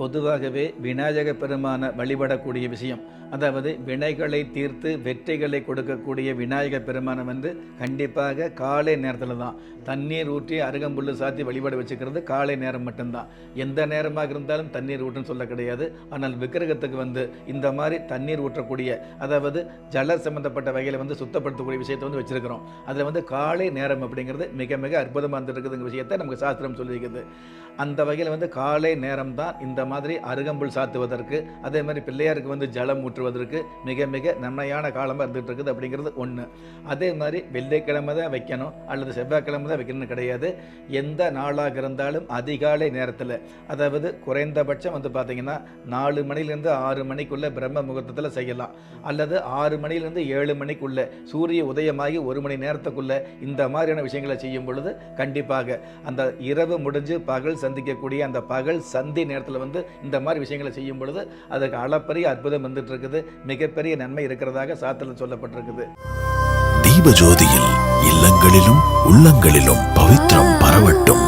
பொதுவாகவே விநாயக பெருமான வழிபடக்கூடிய விஷயம். அதாவது வினைகளை தீர்த்து வெற்றிகளை கொடுக்கக்கூடிய விநாயக பெருமானம் வந்து கண்டிப்பாக காலை நேரத்தில் தான். தண்ணீர் ஊற்றி அருகம்புல்லு சாத்தி வழிபாடு வச்சுக்கிறது காலை நேரம் மட்டும்தான். எந்த நேரமாக இருந்தாலும் தண்ணீர் ஊற்றுன்னு சொல்ல கிடையாது. ஆனால் விக்கிரகத்துக்கு வந்து இந்த மாதிரி தண்ணீர் ஊற்றக்கூடிய அதாவது ஜல சம்பந்தப்பட்ட வகையில் வந்து சுத்தப்படுத்தக்கூடிய விஷயத்தை வந்து வச்சுருக்கிறோம். அதில் வந்து காலை நேரம் அப்படிங்கிறது மிக மிக அற்புதமாக இருந்திருக்குதுங்கிற விஷயத்தை நமக்கு சாஸ்திரம் சொல்லியிருக்குது. அந்த வகையில் வந்து காலை நேரம் தான் இந்த மாதிரி அருகம்புல் சாத்துவதற்கு அதே மாதிரி பிள்ளையாருக்கு வந்து ஜலம் ஊற்றுவதற்கு மிக மிக நன்மையான காலமாக இருந்துகிட்டு இருக்குது அப்படிங்கிறது ஒன்று அதே மாதிரி வெள்ளிக்கிழமை தான் வைக்கணும் அல்லது செவ்வாய்க்கிழமை தான் வைக்கணும்னு கிடையாது. எந்த நாளாக இருந்தாலும் அதிகாலை நேரத்தில் அதாவது குறைந்தபட்சம் வந்து பார்த்தீங்கன்னா நாலு மணிலேருந்து ஆறு மணிக்குள்ளே பிரம்ம முகூர்த்தத்தில் செய்யலாம். அல்லது ஆறு மணிலேருந்து ஏழு மணிக்குள்ளே சூரிய உதயமாகி ஒரு மணி நேரத்துக்குள்ளே இந்த மாதிரியான விஷயங்களை செய்யும் பொழுது கண்டிப்பாக அந்த இரவு முடிஞ்சு பகல் சந்திக்கக்கூடிய அந்த பகல் சந்தி நேரத்தில் வந்து வந்து இந்த மாதிரி விஷயங்களை செய்யும் பொழுது அதுக்கு அளப்பரிய அற்புதம் வந்துட்டு இருக்குது மிகப்பெரிய நன்மை இருக்கிறதாக சாத்திரம் சொல்லப்பட்டிருக்குது. தீபஜோதியில் இல்லங்களிலும் உள்ளங்களிலும் பவித்ரம் பரவட்டும்.